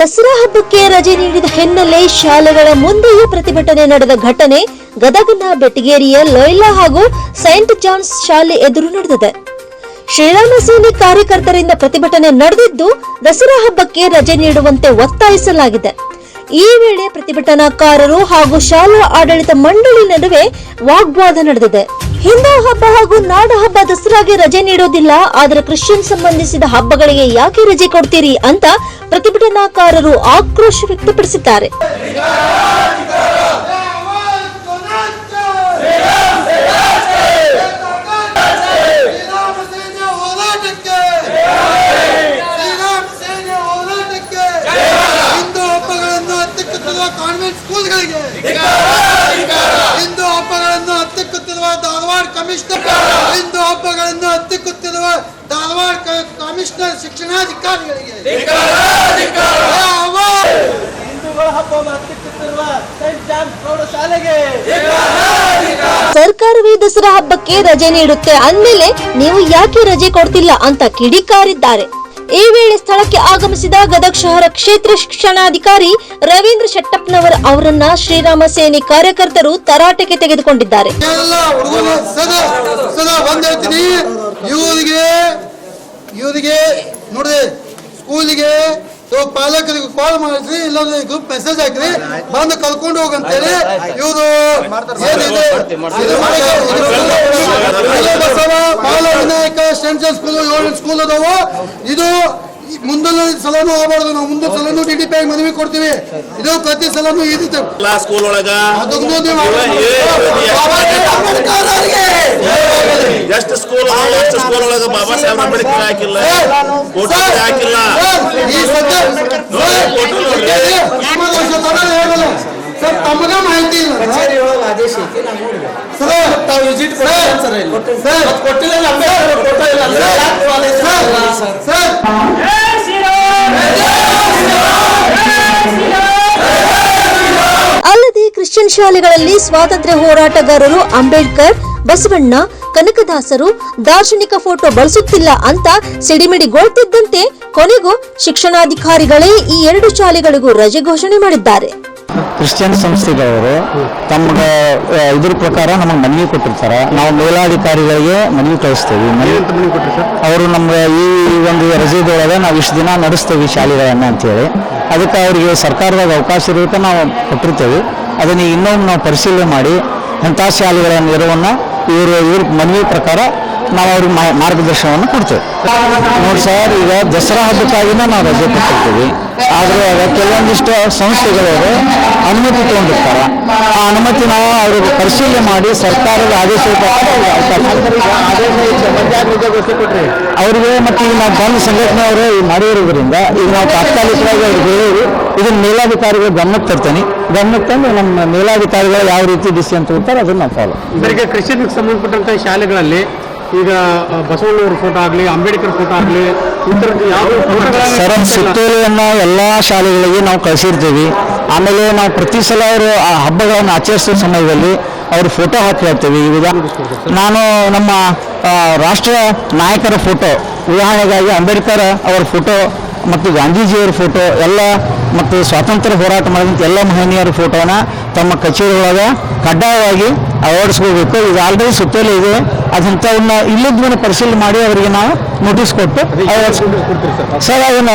ದಸರಾ ಹಬ್ಬಕ್ಕೆ ರಜೆ ನೀಡಿದ ಹಿನ್ನೆಲೆ ಶಾಲೆಗಳ ಮುಂದೆಯೂ ಪ್ರತಿಭಟನೆ ನಡೆದ ಘಟನೆ ಗದಗನ ಬೆಟಗೇರಿಯ ಲೊಯ್ಲಾ ಹಾಗೂ ಸೈಂಟ್ ಜಾನ್ಸ್ ಶಾಲೆ ಎದುರು ನಡೆದಿದೆ. ಶ್ರೀರಾಮ ಸೇನೆ ಕಾರ್ಯಕರ್ತರಿಂದ ಪ್ರತಿಭಟನೆ ನಡೆದಿದ್ದು, ದಸರಾ ಹಬ್ಬಕ್ಕೆ ರಜೆ ನೀಡುವಂತೆ ಒತ್ತಾಯಿಸಲಾಗಿದೆ. ಈ ವೇಳೆ ಪ್ರತಿಭಟನಾಕಾರರು ಹಾಗೂ ಶಾಲಾ ಆಡಳಿತ ಮಂಡಳಿ ನಡುವೆ ವಾಗ್ವಾದ ನಡೆದಿದೆ. ಹಿಂದೂ ಹಬ್ಬ ಹಾಗೂ ನಾಡ ಹಬ್ಬ ದಸರಾಗೆ ರಜೆ ನೀಡೋದಿಲ್ಲ, ಆದರೆ ಕ್ರಿಶ್ಚಿಯನ್ ಸಂಬಂಧಿಸಿದ ಹಬ್ಬಗಳಿಗೆ ಯಾಕೆ ರಜೆ ಕೊಡ್ತೀರಿ ಅಂತ ಪ್ರತಿಭಟನಾಕಾರರು ಆಕ್ರೋಶ ವ್ಯಕ್ತಪಡಿಸಿದ್ದಾರೆ ಶ್ರೀರಾಮ ಸೇನೆ ಹೋರಾಟಕ್ಕೆ ಶ್ರೀರಾಮ ಸೇನೆ ಹೋರಾಟಕ್ಕೆ ಹಿಂದೂ ಹಬ್ಬಗಳನ್ನು ಹತ್ತಿಕ್ಕುತ್ತಿರುವ ಕಾನ್ವೆಂಟ್ ಸ್ಕೂಲ್ಗಳಿಗೆ ಹಿಂದೂ ಹಬ್ಬಗಳನ್ನು ಹತ್ತಿಕ್ಕುತ್ತಿರುವ ಧಾರವಾಡ ಕಮಿಷನರ್ ಹಿಂದೂ ಹಬ್ಬಗಳನ್ನು ಹತ್ತಿಕ್ಕುತ್ತಿರುವ ಧಾರವಾಡ ಕ- ಕಮಿಷನರ್ ಶಿಕ್ಷಣಾಧಿಕಾರಿಗಳಿಗೆ. ಯಾವ ಹಿಂದೂಗಳ ಹಬ್ಬವನ್ನು ಹತ್ತಿಕ್ಕುತ್ತಿರುವ ಸೈಂಟ್ ಜಾನ್ ಪ್ರೌಢಶಾಲೆಗೆ ಸರ್ಕಾರವೇ ದಸರಾ ಹಬ್ಬಕ್ಕೆ ರಜೆ ನೀಡುತ್ತೆ ಅಂದಮೇಲೆ ನೀವು ಯಾಕೆ ರಜೆ ಕೊಡ್ತಿಲ್ಲ ಅಂತ ಕಿಡಿಕಾರಿದ್ದಾರೆ. ಈ ವೇಳೆ ಸ್ಥಳಕ್ಕೆ ಆಗಮಿಸಿದ ಗದಗ ಶಹರ ಕ್ಷೇತ್ರ ಶಿಕ್ಷಣಾಧಿಕಾರಿ ರವೀಂದ್ರ ಶೆಟ್ಟಪ್ಪನವರ್ ಅವರನ್ನ ಶ್ರೀರಾಮ ಸೇನೆ ಕಾರ್ಯಕರ್ತರು ತರಾಟೆಗೆ ತೆಗೆದುಕೊಂಡಿದ್ದಾರೆ. ಇವರಿಗೆ ನೋಡ್ರಿ ನೋಡಿ ಸ್ಕೂಲಿಗೆ ಪಾಲಕರಿಗೆ ಕಾಲ್ ಮಾಡಿದ್ರಿ, ಇಲ್ಲಾಂದ್ರೆ ಗ್ರೂಪ್ ಮೆಸೇಜ್ ಹಾಕ್ರಿ, ಬಂದು ಕಲ್ಕೊಂಡು ಹೋಗಂತೇಳಿ ಇವರು ಏನಿದೆ ಬಸವ ಬಾಲ ವಿನಾಯಕ ಸ್ಕೂಲ್ ಏಳು ಸ್ಕೂಲ್ ಅದಾವು. ಇದು ಈ ಮುಂದಿನ ಸಲನೂ ಆಗಬಾರ್ದು. ನಾವು ಮುಂದೆ ಸಲನೂ ಡಿ ಡಿ ಪಿ ಮನವಿ ಕೊಡ್ತೀವಿ. ಇದು ಪ್ರತಿ ಸಲನೂ ಎಲ್ಲಾ ಸ್ಕೂಲ್ ಒಳಗ? ಅದಕ್ಕೂ ನೀವು ಎಷ್ಟು ಸ್ಕೂಲ್ ಎಷ್ಟು ಸ್ಕೂಲ್ ಒಳಗ? ಬಾಬಾ ಸಾಹೇಬ್ ಅಂಬೇಡ್ಕರ್ ಹಾಕಿಲ್ಲ? ಫೋಟೋ ಹಾಕಿಲ್ಲ? ಈ ಸದ್ಯ ಸರ್ ತಮಗ ಮಾಹಿತಿ ಇಲ್ಲ. ಸರ್ ತಾವು ವಿಸಿಟ್ ಸರ್ ಕೊಟ್ಟಿಲ್ಲ ಫೋಟೋ ಇಲ್ಲ ಸರ್ ಸರ್. ಕ್ರಿಶ್ಚಿಯನ್ ಶಾಲೆಗಳಲ್ಲಿ ಸ್ವಾತಂತ್ರ್ಯ ಹೋರಾಟಗಾರರು ಅಂಬೇಡ್ಕರ್ ಬಸವಣ್ಣ ಕನಕದಾಸರು ದಾರ್ಶನಿಕ ಫೋಟೋ ಬಳಸುತ್ತಿಲ್ಲ ಅಂತ ಸಿಡಿಮಿಡಿಗೊಳ್ತಿದ್ದಂತೆ ಕೊನೆಗೂ ಶಿಕ್ಷಣಾಧಿಕಾರಿಗಳೇ ಈ ಎರಡು ಶಾಲೆಗಳಿಗೂ ರಜೆ ಘೋಷಣೆ ಮಾಡಿದ್ದಾರೆ. ಕ್ರಿಶ್ಚಿಯನ್ ಸಂಸ್ಥೆಗಳವರು ತಮ್ಗೆ ಇದ್ರ ಪ್ರಕಾರ ನಮಗೆ ಮನವಿ ಕೊಟ್ಟಿರ್ತಾರೆ. ನಾವು ಮೇಲಾಧಿಕಾರಿಗಳಿಗೆ ಮನವಿ ಕಳಿಸ್ತೇವೆ. ಅವರು ನಮ್ಗೆ ಈ ಒಂದು ರಜೆದೊಳಗೆ ನಾವು ಇಷ್ಟು ದಿನ ನಡೆಸ್ತೇವೆ ಶಾಲೆಗಳನ್ನು ಅಂತೇಳಿ. ಅದಕ್ಕೆ ಅವರಿಗೆ ಸರ್ಕಾರದಾಗ ಅವಕಾಶ ಇರುತ್ತೆ ನಾವು ಕೊಟ್ಟಿರ್ತೇವೆ. ಅದನ್ನು ಇನ್ನೊಮ್ಮೆ ನಾವು ಪರಿಶೀಲನೆ ಮಾಡಿ ಅಂಥ ಶಾಲೆಗಳ ನೆರವನ್ನು ಇವರು ಇವ್ರ ಮನವಿ ಪ್ರಕಾರ ನಾವು ಅವ್ರಿಗೆ ಮಾರ್ಗದರ್ಶನವನ್ನು ಕೊಡ್ತೇವೆ. ನೋಡಿ ಸರ್, ಈಗ ದಸರಾ ಹಬ್ಬಕ್ಕಾಗಿನ ನಾವು ರಜೆ ಕೊಟ್ಟಿರ್ತೀವಿ. ಆದರೆ ಕೆಲವೊಂದಿಷ್ಟು ಸಂಸ್ಥೆಗಳವರು ಅನುಮತಿ ತಗೊಂಡಿರ್ತಾರೆ. ಆ ಅನುಮತಿ ನಾವು ಅವ್ರಿಗೆ ಪರಿಶೀಲನೆ ಮಾಡಿ ಸರ್ಕಾರದ ಆದೇಶ ಅವರಿಗೆ ಮತ್ತು ಈಗ ನಾವು ಬಂದ್ ಸಂಘಟನೆ ಅವರು ಮಾಡಿರೋದ್ರಿಂದ ಈಗ ನಾವು ತಾತ್ಕಾಲಿಕವಾಗಿ ಅವ್ರಿಗೆ ಇದನ್ನ ಮೇಲಾಧಿಕಾರಿಗಳು ಗಮನಕ್ಕೆ ತರ್ತೇನೆ. ಗಮನಕ್ಕೆ ತಂದು ನಮ್ಮ ಮೇಲಾಧಿಕಾರಿಗಳು ಯಾವ ರೀತಿ ಡಿಸಿಷನ್ ತಗೋತಾರೆ ಅದನ್ನು ನಾವು ಫಾಲೋ ಈಗ ಕೃಷಿಗೆ ಸಂಬಂಧಪಟ್ಟಂತ ಶಾಲೆಗಳಲ್ಲಿ ಈಗ ಬಸವಣ್ಣವ್ರ ಫೋಟೋ ಆಗಲಿ ಅಂಬೇಡ್ಕರ್ ಫೋಟೋ ಆಗಲಿ ಸರ್ ಸುತ್ತೋಲೆಯನ್ನು ಎಲ್ಲ ಶಾಲೆಗಳಿಗೆ ನಾವು ಕಳಿಸಿರ್ತೀವಿ. ಆಮೇಲೆ ನಾವು ಪ್ರತಿ ಸಲ ಅವರು ಆ ಹಬ್ಬಗಳನ್ನು ಆಚರಿಸೋ ಸಮಯದಲ್ಲಿ ಅವ್ರ ಫೋಟೋ ಹಾಕಿ ಹೇಳ್ತೀವಿ. ಈಗ ನಾನು ನಮ್ಮ ರಾಷ್ಟ್ರ ನಾಯಕರ ಫೋಟೋ ಉದಾಹರಣೆಗಾಗಿ ಅಂಬೇಡ್ಕರ್ ಅವರ ಫೋಟೋ ಮತ್ತು ಗಾಂಧೀಜಿಯವರ ಫೋಟೋ ಎಲ್ಲ ಮತ್ತು ಸ್ವಾತಂತ್ರ್ಯ ಹೋರಾಟ ಮಾಡಿದಂಥ ಎಲ್ಲ ಮಹನೀಯರ ಫೋಟೋನ ತಮ್ಮ ಕಚೇರಿ ಒಳಗೆ ಕಡ್ಡಾಯವಾಗಿ ಅಳವಡಿಸ್ಕೋಬೇಕು ಈಗ ಆಲ್ರೆಡಿ ಸುತ್ತಲೇ ಇದೆ. ಅದಂಥವನ್ನ ಇಲ್ಲದನ್ನ ಪರಿಶೀಲನೆ ಮಾಡಿ ಅವರಿಗೆ ನಾವು ನೋಟಿಸ್ ಕೊಟ್ಟು ಸರ್. ಅದನ್ನು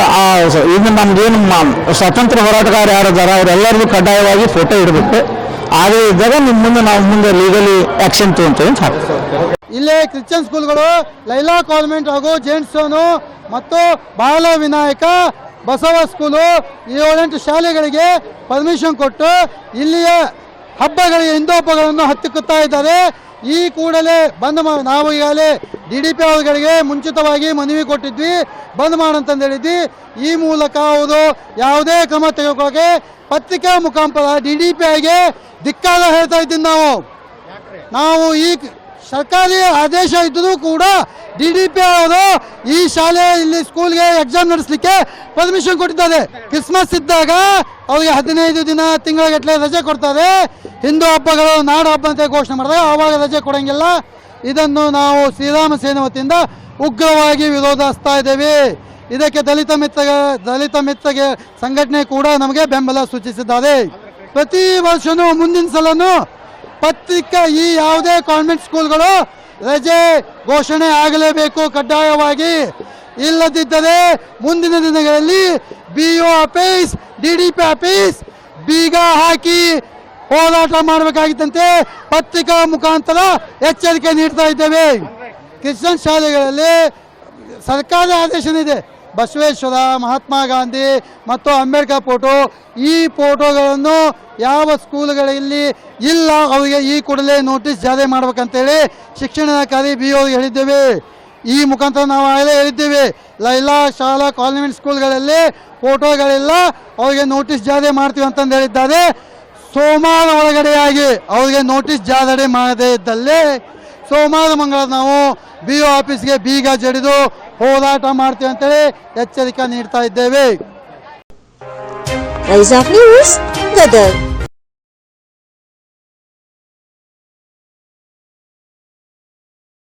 ಇದು ನಮ್ದೇನು ಮ- ಸ್ವಾತಂತ್ರ್ಯ ಹೋರಾಟಗಾರ ಯಾರಿದ್ದಾರೆ ಅವರೆಲ್ಲರಿಗೂ ಕಡ್ಡಾಯವಾಗಿ ಫೋಟೋ ಇಡಬೇಕು. ಆದರೆ ಇದ್ದಾಗ ನಿಮ್ಮ ಮುಂದೆ ನಾವು ಮುಂದೆ ಲೀಗಲಿ ಆ್ಯಕ್ಷನ್ ತಗೊಂತೇವೆ ಅಂತ ಹಾಕ್ತೀವಿ ಇಲ್ಲೇ ಕ್ರಿಶ್ಚಿಯನ್ ಸ್ಕೂಲ್ಗಳು ಲೈಲಾ ಕಾನ್ವೆಂಟ್ ಹಾಗೂ ಜೇಮ್ಸ್ ಸೋನು ಮತ್ತು ಬಾಲ ವಿನಾಯಕ ಬಸವ ಸ್ಕೂಲು ಈ ಏಳೆಂಟು ಶಾಲೆಗಳಿಗೆ ಪರ್ಮಿಷನ್ ಕೊಟ್ಟು ಇಲ್ಲಿಯ ಹಬ್ಬಗಳಿಗೆ ಹಿಂದೂ ಹಬ್ಬಗಳನ್ನು ಹತ್ತಿಕ್ಕುತ್ತಾ ಇದ್ದಾರೆ. ಈ ಕೂಡಲೇ ಬಂದ್ ನಾವು ಈಗಾಗಲೇ ಡಿ ಡಿ ಪಿ ಅವರುಗಳಿಗೆ ಮುಂಚಿತವಾಗಿ ಮನವಿ ಕೊಟ್ಟಿದ್ವಿ. ಬಂದ್ ಮಾಡಂತಂದು ಹೇಳಿದ್ವಿ. ಈ ಮೂಲಕ ಅವರು ಯಾವುದೇ ಕ್ರಮ ತೆಗೆದುಕೊಳ್ಳೋಕೆ ಪತ್ರಿಕಾ ಮುಖಾಂತರ ಡಿ ಡಿ ಪಿ ಐಗೆ ಧಿಕ್ಕಾರ ಹೇಳ್ತಾ ಇದ್ದೀವಿ ನಾವು. ನಾವು ಈ ಸರ್ಕಾರಿ ಆದೇಶ ಇದ್ದರೂ ಕೂಡ ಡಿ ಡಿ ಪಿ ಅವರು ಈ ಶಾಲೆ ಇಲ್ಲಿ ಸ್ಕೂಲ್ಗೆ ಎಕ್ಸಾಮ್ ನಡೆಸಲಿಕ್ಕೆ ಪರ್ಮಿಷನ್ ಕೊಟ್ಟಿದ್ದಾರೆ. ಕ್ರಿಸ್ಮಸ್ ಇದ್ದಾಗ ಅವರಿಗೆ ಹದಿನೈದು ದಿನ ತಿಂಗಳಗಟ್ಟಲೆ ರಜೆ ಕೊಡ್ತಾರೆ. ಹಿಂದೂ ಹಬ್ಬಗಳು, ನಾಡು ಹಬ್ಬ ಅಂತ ಘೋಷಣೆ ಮಾಡಿದಾಗ ಆವಾಗ ರಜೆ ಕೊಡೋಂಗಿಲ್ಲ. ಇದನ್ನು ನಾವು ಶ್ರೀರಾಮ ಸೇನೆ ವತಿಯಿಂದ ಉಗ್ರವಾಗಿ ವಿರೋಧಿಸ್ತಾ ಇದ್ದೇವೆ. ಇದಕ್ಕೆ ದಲಿತ ಮಿತ್ರ ದಲಿತ ಮಿತ್ರಗೆ ಸಂಘಟನೆ ಕೂಡ ನಮಗೆ ಬೆಂಬಲ ಸೂಚಿಸಿದ್ದಾರೆ. ಪ್ರತಿ ವರ್ಷನೂ ಮುಂದಿನ ಸಲನು ಪತ್ರಿಕಾ ಈ ಯಾವುದೇ ಕಾನ್ವೆಂಟ್ ಸ್ಕೂಲ್ಗಳು ರಜೆ ಘೋಷಣೆ ಆಗಲೇಬೇಕು ಕಡ್ಡಾಯವಾಗಿ. ಇಲ್ಲದಿದ್ದರೆ ಮುಂದಿನ ದಿನಗಳಲ್ಲಿ B O office D D P office ಬೀಗ ಹಾಕಿ ಹೋರಾಟ ಮಾಡಬೇಕಾಗಿದ್ದಂತೆ ಪತ್ರಿಕಾ ಮುಖಾಂತರ ಎಚ್ಚರಿಕೆ ನೀಡ್ತಾ ಇದ್ದೇವೆ. ಕ್ರಿಶ್ಚನ್ ಶಾಲೆಗಳಲ್ಲಿ ಸರ್ಕಾರಿ ಆದೇಶನಿದೆ ಬಸವೇಶ್ವರ, ಮಹಾತ್ಮ ಗಾಂಧಿ ಮತ್ತು ಅಂಬೇಡ್ಕರ್ ಫೋಟೋ, ಈ ಫೋಟೋಗಳನ್ನು ಯಾವ ಸ್ಕೂಲ್ಗಳಲ್ಲಿ ಇಲ್ಲ ಅವರಿಗೆ ಈ ಕೂಡಲೇ ನೋಟಿಸ್ ಜಾರಿ ಮಾಡ್ಬೇಕಂತೇಳಿ ಶಿಕ್ಷಣಾಧಿಕಾರಿ ಬಿ ಅವ್ರಿಗೆ ಹೇಳಿದ್ದೇವೆ. ಈ ಮುಖಾಂತರ ನಾವು ಆಗಲೇ ಹೇಳಿದ್ದೇವೆ. ಲೈಲಾ ಶಾಲಾ ಕಾನ್ವೆಂಟ್ ಸ್ಕೂಲ್ಗಳಲ್ಲಿ ಫೋಟೋಗಳಿಲ್ಲ ಅವರಿಗೆ ನೋಟಿಸ್ ಜಾರಿ ಮಾಡ್ತೀವಿ ಅಂತಂದು ಹೇಳಿದ್ದಾರೆ. ಸೋಮವಾರ ಒಳಗಡೆಯಾಗಿ ಅವರಿಗೆ ನೋಟಿಸ್ ಜಾರಿ ಮಾಡದೇ ಇದ್ದಲ್ಲಿ ಸೋಮವಾರ ಮಂಗಳ ನಾವು ಬಿ ಒ ಆಫೀಸ್ಗೆ ಬೀಗ ಜಡಿದು ಹೋರಾಟ ಮಾಡ್ತೀವಿ ಅಂತೇಳಿ ಎಚ್ಚರಿಕೆ ನೀಡ್ತಾ ಇದ್ದೇವೆ ರೈಸ್ ಆಫ್ ನ್ಯೂಸ್ ಗದಗ್